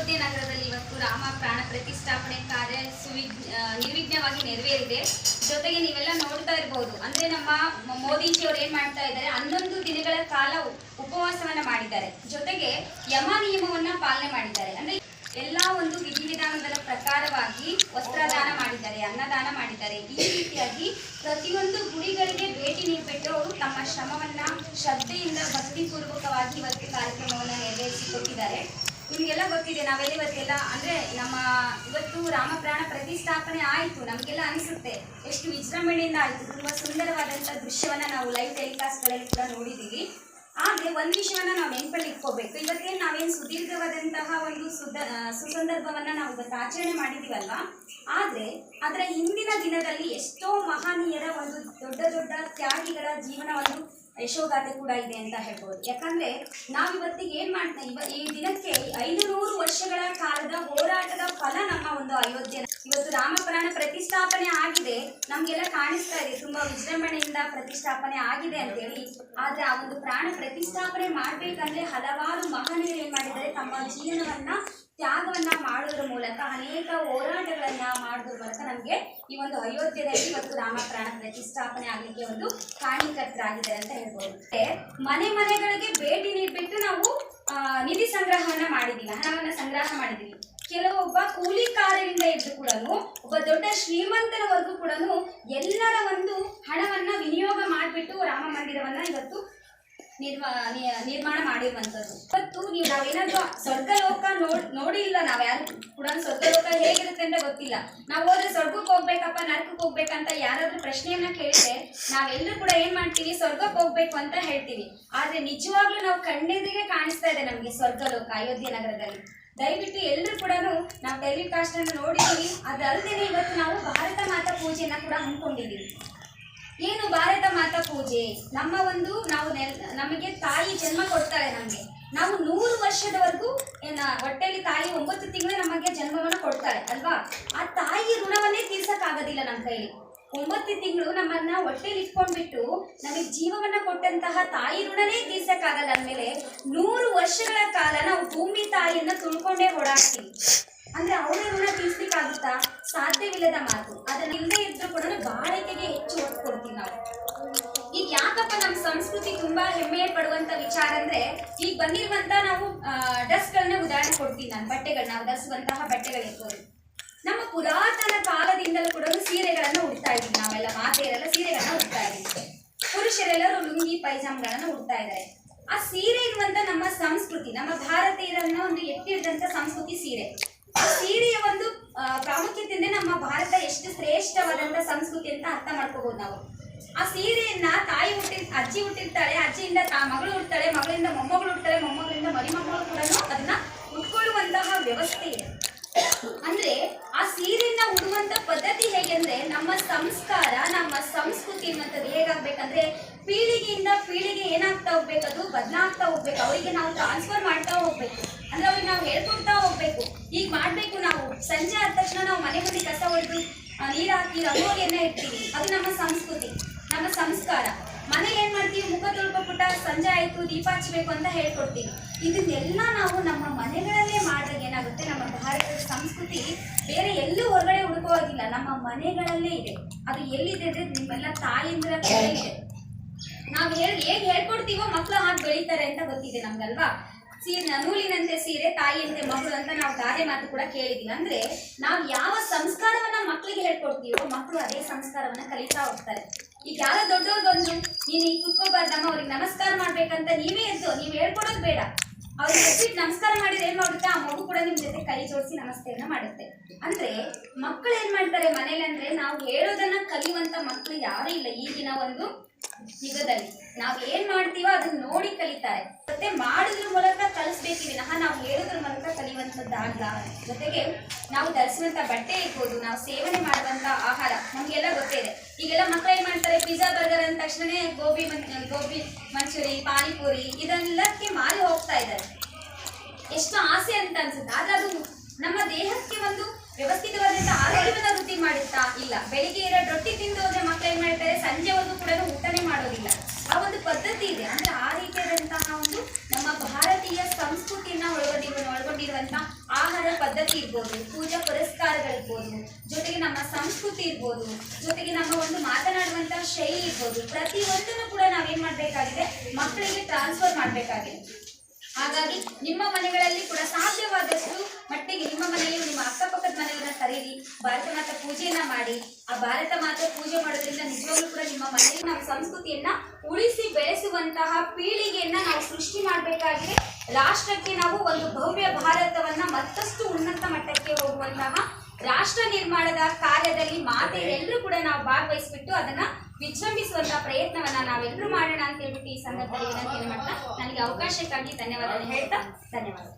ಅಯೋಧ್ಯೆ ನಗರದಲ್ಲಿ ಇವತ್ತು ರಾಮ ಪ್ರಾಣ ಪ್ರತಿಷ್ಠಾಪನೆ ಕಾರ್ಯ ಸುವಿಘ್ ನಿರ್ವಿಘ್ನವಾಗಿ ನೆರವೇರಿದೆ. ಜೊತೆಗೆ ನೀವೆಲ್ಲ ನೋಡ್ತಾ ಇರಬಹುದು ಅಂದ್ರೆ ನಮ್ಮ ಮೋದಿಜಿ ಅವರು ಏನ್ ಮಾಡ್ತಾ ಇದ್ದಾರೆ? ಹನ್ನೊಂದು ದಿನಗಳ ಕಾಲ ಉಪವಾಸವನ್ನ ಮಾಡಿದ್ದಾರೆ. ಜೊತೆಗೆ ಯಮ ನಿಯಮವನ್ನ ಪಾಲನೆ ಮಾಡಿದ್ದಾರೆ. ಅಂದ್ರೆ ಎಲ್ಲಾ ಒಂದು ವಿಧಿವಿಧಾನದ ಪ್ರಕಾರವಾಗಿ ವಸ್ತ್ರದಾನ ಮಾಡಿದ್ದಾರೆ, ಅನ್ನದಾನ ಮಾಡಿದ್ದಾರೆ. ಈ ರೀತಿಯಾಗಿ ಪ್ರತಿಯೊಂದು ಗುಡಿಗಳಿಗೆ ಭೇಟಿ ನೀಡಿಬಿಟ್ಟು ಅವರು ತಮ್ಮ ಶ್ರಮವನ್ನ ಶ್ರದ್ಧೆಯಿಂದ ಭಕ್ತಿಪೂರ್ವಕವಾಗಿ ಇವತ್ತು ಕಾರ್ಯಕ್ರಮವನ್ನ ನೆರವೇರಿಸಿಕೊಟ್ಟಿದ್ದಾರೆ. ನಿಮಗೆಲ್ಲ ಗೊತ್ತಿದೆ ನಾವೆಲ್ಲ ಇವತ್ತೆಲ್ಲ ಅಂದ್ರೆ ನಮ್ಮ ಇವತ್ತು ರಾಮಪ್ರಾಣ ಪ್ರತಿಷ್ಠಾಪನೆ ಆಯಿತು, ನಮಗೆಲ್ಲ ಅನಿಸುತ್ತೆ. ಎಷ್ಟು ವಿಜೃಂಭಣೆಯಿಂದ ಆಯಿತು, ತುಂಬಾ ಸುಂದರವಾದಂಥ ದೃಶ್ಯವನ್ನ ನಾವು ಲೈವ್ ಟೆಲಿಕಾಸ್ಟ್ಗಳಲ್ಲಿ ಕೂಡ ನೋಡಿದ್ದೀವಿ ಆದ್ರೆ ಒಂದ್ ವಿಷಯವನ್ನ ನಾವು ನೆನಪಲ್ಲಿ ಇಟ್ಕೋಬೇಕು. ಇವತ್ತೇನು ನಾವೇನು ಸುದೀರ್ಘವಾದಂತಹ ಒಂದು ಸುದ ಸುಸಂದರ್ಭವನ್ನ ನಾವು ಇವತ್ತು ಆಚರಣೆ ಮಾಡಿದೀವಲ್ವಾ? ಆದರೆ ಅದರ ಹಿಂದಿನ ದಿನದಲ್ಲಿ ಎಷ್ಟೋ ಮಹನೀಯರ ಒಂದು ದೊಡ್ಡ ದೊಡ್ಡ ತ್ಯಾಗಿಗಳ ಜೀವನ ಒಂದು ಯಶೋಗಾಥೆ ಕೂಡ ಇದೆ ಅಂತ ಹೇಳ್ಬೋದು. ಯಾಕಂದ್ರೆ ನಾವು ಇವತ್ತಿಗೆ ಏನ್ ಮಾಡ್ತಾ ಇವ ಈ ದಿನಕ್ಕೆ ಐನೂರು ವರ್ಷಗಳ ಕಾಲದ ಹೋರಾಟದ ಫಲ ನಮ್ಮ ಒಂದು ಅಯೋಧ್ಯೆ. ಇವತ್ತು ರಾಮಪ್ರಾಣ ಪ್ರತಿಷ್ಠಾಪನೆ ಆಗಿದೆ. ನಮ್ಗೆಲ್ಲ ಕಾಣಿಸ್ತಾ ಇದೆ. ತುಂಬಾ ವಿಜೃಂಭಣೆಯಿಂದ ಪ್ರತಿಷ್ಠಾಪನೆ ಆಗಿದೆ ಅಂತ ಹೇಳಿ ಆದ್ರೆ ಆ ಒಂದು ಪ್ರಾಣ ಪ್ರತಿಷ್ಠಾಪನೆ ಮಾಡ್ಬೇಕಂದ್ರೆ ಹಲವಾರು ಮಹನೀಯರು ಏನ್ ಮಾಡಿದ್ದಾರೆ? ತಮ್ಮ ಜೀವನವನ್ನ ತ್ಯಾಗವನ್ನ ಮಾಡೋದ್ರ ಮೂಲಕ ಅನೇಕ ಹೋರಾಟಗಳನ್ನ ಮಾಡೋದ್ರ ಮೂಲಕ ನಮಗೆ ಈ ಒಂದು ಅಯೋಧ್ಯೆಯಲ್ಲಿ ಮತ್ತು ರಾಮ ಪ್ರಾಣ ಪ್ರತಿಷ್ಠಾಪನೆ ಆಗಲಿಕ್ಕೆ ಒಂದು ಕಾರಣೀಕರ್ತರಾಗಿದ್ದಾರೆ ಅಂತ ಹೇಳ್ಬೋದು. ಮನೆ ಮನೆಗಳಿಗೆ ಭೇಟಿ ನೀಡ್ಬಿಟ್ಟು ನಾವು ನಿಧಿ ಸಂಗ್ರಹವನ್ನ ಮಾಡಿದ್ದೀವಿ, ಹಣವನ್ನ ಸಂಗ್ರಹ ಮಾಡಿದ್ದೀವಿ. ಕೆಲವೊಬ್ಬ ಕೂಲಿಕಾರರಿಂದ ಇದ್ದು ಕೂಡ ಒಬ್ಬ ದೊಡ್ಡ ಶ್ರೀಮಂತರವರೆಗೂ ಕೂಡ ಎಲ್ಲರ ಒಂದು ಹಣವನ್ನ ವಿನಿಯೋಗ ಮಾಡಿಬಿಟ್ಟು ರಾಮ ಮಂದಿರವನ್ನ ನಿರ್ಮಾ ನಿರ್ಮಾಣ ಮಾಡಿರುವಂಥದ್ದು. ಇವತ್ತು ನೀವು ನಾವೇನಾದ್ರೂ ಸ್ವರ್ಗಲೋಕ ನೋಡ್ ನೋಡಿಲ್ಲ ನಾವ್ ಯಾರು ಕೂಡ ಸ್ವರ್ಗಲೋಕ ಹೇಗಿರುತ್ತೆ ಅಂತ ಗೊತ್ತಿಲ್ಲ. ನಾವು ಹೋದ್ರೆ ಸ್ವರ್ಗಕ್ಕೆ ಹೋಗ್ಬೇಕಪ್ಪ, ನರಕಕ್ಕೆ ಹೋಗ್ಬೇಕಂತ ಯಾರಾದ್ರೂ ಪ್ರಶ್ನೆಯನ್ನ ಕೇಳಿದ್ರೆ ನಾವೆಲ್ಲರೂ ಕೂಡ ಏನ್ ಮಾಡ್ತೀವಿ, ಸ್ವರ್ಗಕ್ಕೆ ಹೋಗ್ಬೇಕು ಅಂತ ಹೇಳ್ತೀವಿ. ಆದ್ರೆ ನಿಜವಾಗ್ಲೂ ನಾವು ಕಣ್ಣೆದಿಗೆ ಕಾಣಿಸ್ತಾ ಇದೆ ನಮ್ಗೆ ಸ್ವರ್ಗಲೋಕ ಅಯೋಧ್ಯೆ ನಗರದಲ್ಲಿ. ದಯವಿಟ್ಟು ಎಲ್ಲರೂ ಕೂಡ ನಾವು ಟೆಲಿಕಾಸ್ಟ್ ಅನ್ನು ನೋಡಿದ್ದೀವಿ. ಅದಲ್ಲದೆ ಇವತ್ತು ನಾವು ಭಾರತ ಮಾತಾ ಪೂಜೆಯನ್ನ ಕೂಡ ಹಮ್ಮಿಕೊಂಡಿದ್ದೀವಿ. ಏನು ಭಾರತ ಮಾತಾ ಪೂಜೆ? ನಮ್ಮ ಒಂದು ನಾವು ನಮಗೆ ತಾಯಿ ಜನ್ಮ ಕೊಡ್ತಾಳೆ ನಮಗೆ. ನಾವು ನೂರು ವರ್ಷದವರೆಗೂ ಏನ ಹೊಟ್ಟೆಯಲ್ಲಿ ತಾಯಿ ಒಂಬತ್ತು ತಿಂಗಳು ನಮಗೆ ಜನ್ಮವನ್ನು ಕೊಡ್ತಾಳೆ ಅಲ್ವಾ? ಆ ತಾಯಿ ಋಣವನ್ನೇ ತೀರ್ಸಕ್ಕಾಗೋದಿಲ್ಲ ನಮ್ಮ ಕೈಲಿ. ಒಂಬತ್ತು ತಿಂಗಳು ನಮ್ಮನ್ನ ಹೊಟ್ಟೆಲಿ ಇಟ್ಕೊಂಡ್ಬಿಟ್ಟು ನಮಗೆ ಜೀವವನ್ನ ಕೊಟ್ಟಂತಹ ತಾಯಿ ಋಣನೇ ತೀರ್ಸಕ್ಕಾಗಲ್ಲ ಅಂದಮೇಲೆ ನೂರು ವರ್ಷಗಳ ಕಾಲ ನಾವು ಭೂಮಿ ತಾಯಿಯನ್ನ ತುಳ್ಕೊಂಡೇ ಓಡಾಡ್ತೀವಿ. ಅಂದ್ರೆ ಅವರ ಋಣ ತೀರ್ಸ್ಲಿಕ್ಕಾಗುತ್ತಾ? ಸಾಧ್ಯವಿಲ್ಲದ ಮಾತು. ಅದನ್ನ ಇಲ್ಲದೆ ಇದ್ರೂ ಕೂಡ ಬಾಳಿಕೆಗೆ ಹೆಚ್ಚು ಒತ್ತು ಕೊಡ್ತೀವಿ ನಾವು ಈಗ ಯಾಕಪ್ಪ ನಮ್ಮ ಸಂಸ್ಕೃತಿ ತುಂಬಾ ಹೆಮ್ಮೆ ಪಡುವಂತ ವಿಚಾರ ಅಂದ್ರೆ ಈಗ ಬಂದಿರುವಂತ ನಾವು ಡ್ರೆಸ್ ಗಳನ್ನ ಉದಾಹರಣೆ ಕೊಡ್ತೀನಿ ನಾನು ಬಟ್ಟೆಗಳನ್ನ ಧರಿಸುವಂತಹ ಬಟ್ಟೆಗಳಿರ್ಬೋದು ನಮ್ಮ ಪುರಾತನ ಕಾಲದಿಂದಲೂ ಕೂಡ ಸೀರೆಗಳನ್ನ ಉಡ್ತಾ ಇದ್ವಿ. ನಾವೆಲ್ಲ ಮಾತೆಯರೆಲ್ಲ ಸೀರೆಗಳನ್ನ ಉಡ್ತಾ ಇದ್ದೀವಿ ಪುರುಷರೆಲ್ಲರೂ ಲುಂಗಿ, ಪೈಜಾಮ್ಗಳನ್ನ ಉಡ್ತಾ ಇದ್ದಾರೆ. ಆ ಸೀರೆ ಇರುವಂತ ನಮ್ಮ ಸಂಸ್ಕೃತಿ, ನಮ್ಮ ಭಾರತೀಯರನ್ನ ಒಂದು ಎತ್ತಿಡಿದಂತ ಸಂಸ್ಕೃತಿ ಸೀರೆ. ಆ ಸೀರೆಯ ಒಂದು ಪ್ರಾಮುಖ್ಯತೆಯಿಂದ ನಮ್ಮ ಭಾರತ ಎಷ್ಟು ಶ್ರೇಷ್ಠವಾದಂತ ಸಂಸ್ಕೃತಿ ಅಂತ ಅರ್ಥ ಮಾಡ್ಕೋಬಹುದು ನಾವು. ಆ ಸೀರೆಯನ್ನ ತಾಯಿ ಹುಟ್ಟಿ ಅಜ್ಜಿ ಹುಟ್ಟಿರ್ತಾಳೆ, ಅಜ್ಜಿಯಿಂದ ತಾ, ಮಗಳು ಹುಡ್ತಾಳೆ, ಮಗಳಿಂದ ಮೊಮ್ಮಗಳು ಹುಡ್ತಾಳೆ, ಮೊಮ್ಮಗಳಿಂದ ಮರಿಮಗಳು ಕೂಡ ಅದನ್ನ ಉಟ್ಕೊಳ್ಳುವಂತಹ ವ್ಯವಸ್ಥೆ ಇದೆ. ಅಂದ್ರೆ ಆ ಸೀರೆಯನ್ನ ಉಡುವಂತ ಪದ್ಧತಿ ಹೇಗೆ ಅಂದ್ರೆ ನಮ್ಮ ಸಂಸ್ಕಾರ, ನಮ್ಮ ಸಂಸ್ಕೃತಿ ಅನ್ನುವಂಥದ್ದು ಹೇಗಾಗ್ಬೇಕಂದ್ರೆ ಪೀಳಿಗೆಯಿಂದ ಪೀಳಿಗೆ ಏನಾಗ್ತಾ ಹೋಗ್ಬೇಕು, ಅದು ಬದಲಾಗ್ತಾ ಹೋಗ್ಬೇಕು, ಅವರಿಗೆ ನಾವು ಟ್ರಾನ್ಸ್ಫರ್ ಮಾಡ್ತಾ ಹೋಗ್ಬೇಕು. ಅಂದ್ರೆ ಅವ್ರಿಗೆ ನಾವು ಹೇಳ್ಕೊಡ್ತಾ ಹೋಗ್ಬೇಕು. ಈಗ ಮಾಡ್ಬೇಕು ನಾವು. ಸಂಜೆ ಆದ ತಕ್ಷಣ ನಾವು ಮನೆ ಮುಂದೆ ಕಸ ಹೊಡೆದು ನೀರು ಹಾಕಿ ರಂಗೋಲಿಯನ್ನ ಅದು ನಮ್ಮ ಸಂಸ್ಕೃತಿ. ನಮ್ಮ ಸಂಸ್ಕಾರ. ಮನೇಲಿ ಏನ್ ಮಾಡ್ತೀವಿ? ಮುಖ ತೊಳ್ಕೊಬಿಟ್ಟ ಸಂಜೆ ಆಯ್ತು, ದೀಪ ಹಚ್ಚಬೇಕು ಅಂತ ಹೇಳ್ಕೊಡ್ತೀವಿ. ಇದನ್ನೆಲ್ಲ ನಾವು ನಮ್ಮ ಮನೆಗಳಲ್ಲೇ ಮಾಡಿದಾಗ ಏನಾಗುತ್ತೆ? ನಮ್ಮ ಭಾರತದ ಸಂಸ್ಕೃತಿ ಬೇರೆ ಎಲ್ಲೂ ಹೊರಗಡೆ ಹುಡುಕುವಾಗಿಲ್ಲ. ನಮ್ಮ ಮನೆಗಳಲ್ಲೇ ಇದೆ. ಅದು ಎಲ್ಲಿದೆ ಅಂದ್ರೆ ನಿಮ್ಮೆಲ್ಲ ತಾಯಿಂದ್ರ ಇದೆ. ನಾವು ಹೇಳಿ, ಹೇಗೆ ಹೇಳ್ಕೊಡ್ತೀವೋ ಮಕ್ಕಳು ಹಾಗೆ ಬೆಳೀತಾರೆ ಅಂತ ಗೊತ್ತಿದೆ ನಮ್ಗಲ್ವಾ? ಸೀರೆ, ನೂಲಿನಂತೆ ಸೀರೆ, ತಾಯಿಯಂತೆ ಮಗಳು ಅಂತ ನಾವು ಗಾದೆ ಮಾತು ಕೂಡ ಕೇಳಿದೀವಿ. ಅಂದ್ರೆ ನಾವು ಯಾವ ಸಂಸ್ಕಾರವನ್ನ ಮಕ್ಕಳಿಗೆ ಹೇಳ್ಕೊಡ್ತೀವೋ ಮಕ್ಕಳು ಅದೇ ಸಂಸ್ಕಾರವನ್ನ ಕಲಿತಾ ಹೋಗ್ತಾರೆ. ಈಗ ಯಾರೋ ದೊಡ್ಡವ್ರು ಬಂದು ನೀನು ಈಗ ಕುತ್ಕೋಬಾರ್ದಮ್ಮ ಅವ್ರಿಗೆ ನಮಸ್ಕಾರ ಮಾಡ್ಬೇಕಂತ ನೀವೇ ಎದ್ದು, ನೀವು ಹೇಳ್ಕೊಡೋದು ಬೇಡ. ಅವ್ರಿಗೆ ಎದ್ಬಿಟ್ಟು ನಮಸ್ಕಾರ ಮಾಡಿದ್ರೆ ಏನ್ ಮಾಡುತ್ತೆ? ಆ ಮಗು ಕೂಡ ನಿಮ್ ಜೊತೆ ಕೈ ಜೋಡಿಸಿ ನಮಸ್ತೆಯನ್ನ ಮಾಡುತ್ತೆ. ಅಂದ್ರೆ ಮಕ್ಕಳು ಏನ್ ಮಾಡ್ತಾರೆ ಮನೇಲಿ ಅಂದ್ರೆ ನಾವು ಹೇಳೋದನ್ನ ಕಲಿಯುವಂತ ಮಕ್ಕಳು ಯಾರೂ ಇಲ್ಲ. ಈಗಿನ ಒಂದು ಯುಗದಲ್ಲಿ. ನಾವು ಏನ್ ಮಾಡ್ತೀವೋ ಅದನ್ನ ನೋಡಿ ಕಲಿತಾರೆ. ಮತ್ತೆ ಮಾಡಿದ್ರ ಮೂಲಕ ಕಲಿಸ್ಬೇಕು ವಿನಃ ನಾವು ಹೇಳೋದ್ರ ಮೂಲಕ ಕಲಿಯುವಂಥದ್ದಾಗಲ್ಲ ಜೊತೆಗೆ ನಾವು ಧರಿಸುವಂತ ಬಟ್ಟೆ ಇರ್ಬೋದು, ನಾವು ಸೇವನೆ ಮಾಡುವಂತ ಆಹಾರ, ನಮ್ಗೆಲ್ಲ ಗೊತ್ತೇ ಇದೆ ಈಗೆಲ್ಲ ಮಕ್ಕಳು ಏನ್ ಮಾಡ್ತಾರೆ? ಪಿಜ್ಜಾ ಬರ್ಗರ್ ಅಂದ ತಕ್ಷಣನೇ ಗೋಬಿ ಗೋಬಿ ಮಂಚೂರಿ, ಪಾನಿಪುರಿ ಇದೆಲ್ಲಕ್ಕೆ ಮಾರಿ ಹೋಗ್ತಾ ಇದ್ದಾರೆ. ಎಷ್ಟು ಆಸೆ ಅಂತ ಅನ್ಸುತ್ತೆ. ಆದ್ರೆ ಅದು ನಮ್ಮ ದೇಹಕ್ಕೆ ಒಂದು ವ್ಯವಸ್ಥಿತವಾದಂತ ಆರೋಗ್ಯವನ್ನ ವೃದ್ಧಿ ಮಾಡುತ್ತಾ ಇಲ್ಲ. ಬೆಳಿಗ್ಗೆ ಇರೋ ರೊಟ್ಟಿ ತಿಂದು ಹೋದ್ರೆ ಮಕ್ಳು ಏನ್ ಮಾಡ್ತಾರೆ? ಸಂಜೆವರೆಗೂ ಕೂಡ ಊಟನೇ ಮಾಡೋದಿಲ್ಲ ಆ ಒಂದು ಪದ್ಧತಿ ಇದೆ ಅಂದ್ರೆ ಆ ರೀತಿಯಾದಂತಹ ಒಂದು ನಮ್ಮ ಭಾರತೀಯ ಸಂಸ್ಕೃತಿಯನ್ನ ಒಳಗೊಂಡಿರುವ ಒಳಗೊಂಡಿರುವಂತಹ ಆಹಾರ ಪದ್ಧತಿ ಇರ್ಬೋದು ಪೂಜಾ ಪುರಸ್ಕಾರಗಳಿರ್ಬೋದು ಜೊತೆಗೆ ನಮ್ಮ ಸಂಸ್ಕೃತಿ ಇರ್ಬೋದು, ಜೊತೆಗೆ ನಮ್ಮ ಒಂದು ಮಾತನಾಡುವಂತಹ ಶೈಲಿ ಇರ್ಬೋದು, ಪ್ರತಿಯೊಂದನ್ನು ಕೂಡ ನಾವೇನ್ ಮಾಡ್ಬೇಕಾಗಿದೆ, ಮಕ್ಕಳಿಗೆ ಟ್ರಾನ್ಸ್ಫರ್ ಮಾಡ್ಬೇಕಾಗಿದೆ. ಹಾಗಾಗಿ ನಿಮ್ಮ ಮನೆಗಳಲ್ಲಿ ಕೂಡ ಸಾಧ್ಯವಾದಷ್ಟು ಮಟ್ಟಿಗೆ ನಿಮ್ಮ ಮನೆಯಲ್ಲಿ ನಿಮ್ಮ ಅಕ್ಕಪಕ್ಕದ ಮನೆಯವರನ್ನ ಕರೀರಿ, ಭಾರತ ಮಾತಾ ಪೂಜೆಯನ್ನ ಮಾಡಿ, ಆ ಭಾರತ ಮಾತೆ ಪೂಜೆ ಮಾಡೋದ್ರಿಂದ ನಿಜವಾಗ್ಲೂ ಕೂಡ ನಿಮ್ಮ ಮನೆಯಲ್ಲಿ ನಾವು ಸಂಸ್ಕೃತಿಯನ್ನ ಉಳಿಸಿ ಬೆಳೆಸುವಂತಹ ಪೀಳಿಗೆಯನ್ನ ನಾವು ಸೃಷ್ಟಿ ಮಾಡಬೇಕಾಗಿದೆ. ರಾಷ್ಟ್ರಕ್ಕೆ ನಾವು ಒಂದು ಭವ್ಯ ಭಾರತವನ್ನ ಮತ್ತಷ್ಟು ಉನ್ನತ ಮಟ್ಟಕ್ಕೆ ಹೋಗುವಂತಹ ರಾಷ್ಟ್ರ ನಿರ್ಮಾಣದ ಕಾರ್ಯದಲ್ಲಿ ಮಾತೆ ಎಲ್ಲರೂ ಕೂಡ ನಾವು ಭಾಗವಹಿಸ್ಬಿಟ್ಟು ಅದನ್ನ ವಿಜೃಂಭಿಸುವಂತ ಪ್ರಯತ್ನವನ್ನ ನಾವೆಲ್ಲರೂ ಮಾಡೋಣ ಅಂತ ಹೇಳ್ಬಿಟ್ಟು ಈ ಸಂದರ್ಭದಲ್ಲಿ ವಿನಂತಿಯನ್ನು ಮಾಡ್ತಾ ನನಗೆ ಅವಕಾಶಕ್ಕಾಗಿ ಧನ್ಯವಾದ ಹೇಳ್ತಾ ಧನ್ಯವಾದ